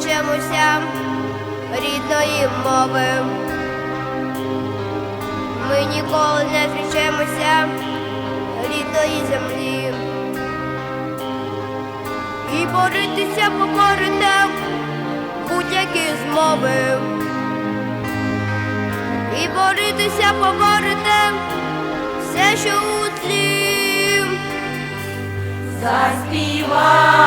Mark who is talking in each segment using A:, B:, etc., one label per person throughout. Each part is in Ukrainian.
A: зречемося рідної мови. Ми ніколи не зречемося рідної землі. І боротися поборете будь-які змови. І боротися поборете все, що у тлі.
B: Заспіваймо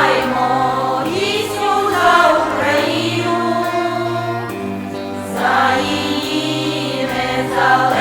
B: all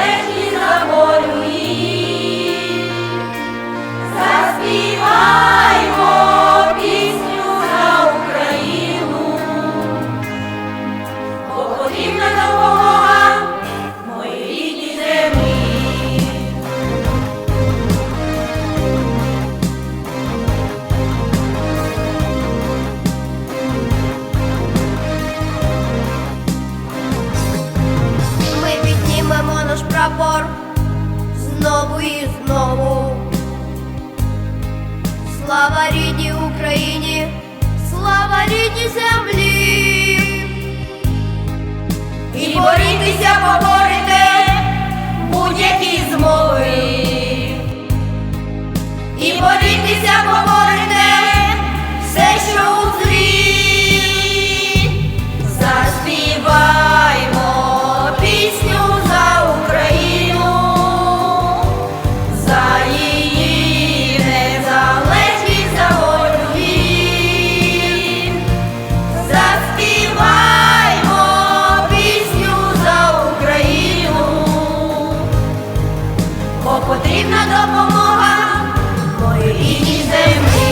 B: слава рідній Україні. потрібна допомога моїй землі.